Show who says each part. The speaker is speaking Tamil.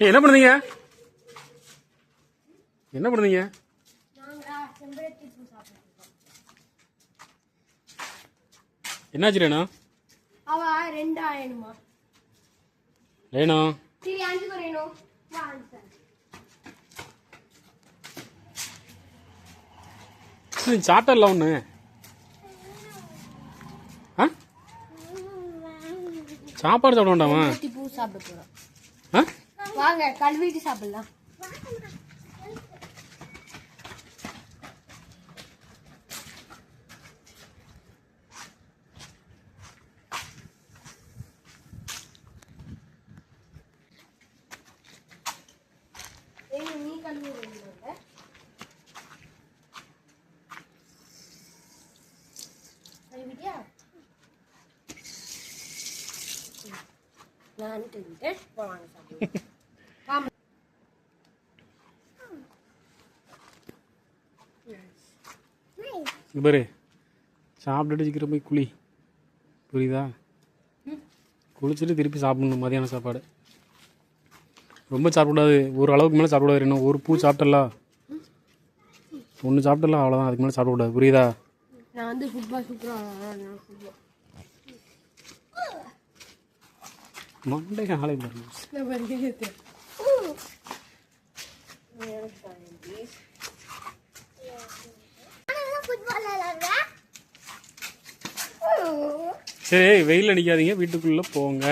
Speaker 1: என்ன பண்ணுறீங்க என்ன பண்ணுறீங்க என்னாச்சு ரேணா?
Speaker 2: அவ ரெண்டு ஆயணுமா
Speaker 1: ரேணா.
Speaker 2: சரி அஞ்சு.
Speaker 1: ஒன்று ஆ? சாப்பாடு சாப்பிட வேண்டாமா?
Speaker 2: பூ சாப்பிட
Speaker 1: ஆ?
Speaker 2: வாங்க கழுவிட்டு சாப்பிடலாம். நீ கழுவி நான் கழுவிட்டேன். இப்போ வாங்க
Speaker 1: பாரு. சாப்பிட்டுட்டு சீக்கிரம் போய் குளி. புரியுதா? குளிச்சுட்டு திருப்பி சாப்பிடணும் மதியான சாப்பாடு. ரொம்ப சாப்பிடக்கூடாது. ஒரு அளவுக்கு மேலே சாப்பிடக்கூடாது இன்னும் ஒரு பூ சாப்பிட்டல. ஒன்று சாப்பிட்டல அவ்வளோதான் அதுக்கு மேலே சாப்பிடக்கூடாது. புரியுதா?
Speaker 2: நான் வந்து ஃபுட்பால் சூப்பராக நான் ஃபுட்பால்
Speaker 1: மண்டை ஆலை பாருங்க
Speaker 2: நான் வருகிறது
Speaker 1: சரி வெயில் அடிக்காதீங்க வீட்டுக்குள்ளே போங்க.